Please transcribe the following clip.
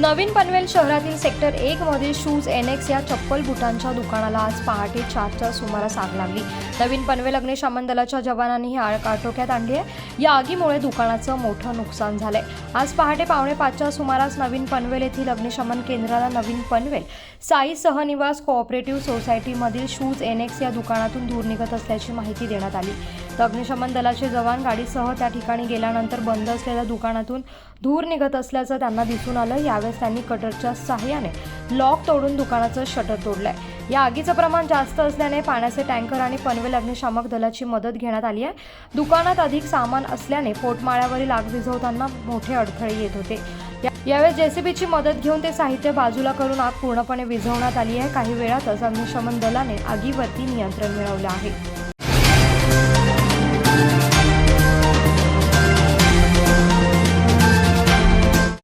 नवीन पनवेल शहरातील सेक्टर एक मध्ये शूज एनेक्स या चप्पल बुटांच्या दुकानाला आज पहाटे चारच्या सुमारास आग लागली. नवीन पनवेल अग्निशमन दलाच्या जवानांनी ही आग आटोक्यात आणली आहे. या आगीमुळे दुकानाचं मोठं नुकसान झालंय. आज पहाटे पावणे पाचच्या सुमारास नवीन पनवेल येथील अग्निशमन केंद्राला नवीन पनवेल साई सहनिवास कोऑपरेटिव्ह सोसायटीमधील शूज एनेक्स या दुकानातून धूर निघत असल्याची माहिती देण्यात आली. तर अग्निशमन दलाचे जवान गाडीसह त्या ठिकाणी गेल्यानंतर बंद असलेल्या दुकानातून धूर निघत असल्याचं त्यांना दिसून आलं. यावेळेस त्यांनी कटरच्या सहाय्याने लॉक तोडून दुकानाचं शटर तोडलंय. या आगीचं प्रमाण जास्त असल्याने पाण्याचे टँकर आणि पनवेल अग्निशामक दलाची मदत घेण्यात आली आहे. दुकानात अधिक सामान असल्याने पोटमाळ्यावरील आग विझवताना मोठे अडथळे येत होते. या- यावेळेस जेसीबीची मदत घेऊन ते साहित्य बाजूला करून आग पूर्णपणे विझवण्यात आली आहे. काही वेळातच अग्निशमन दलाने आगीवरती नियंत्रण मिळवलं आहे.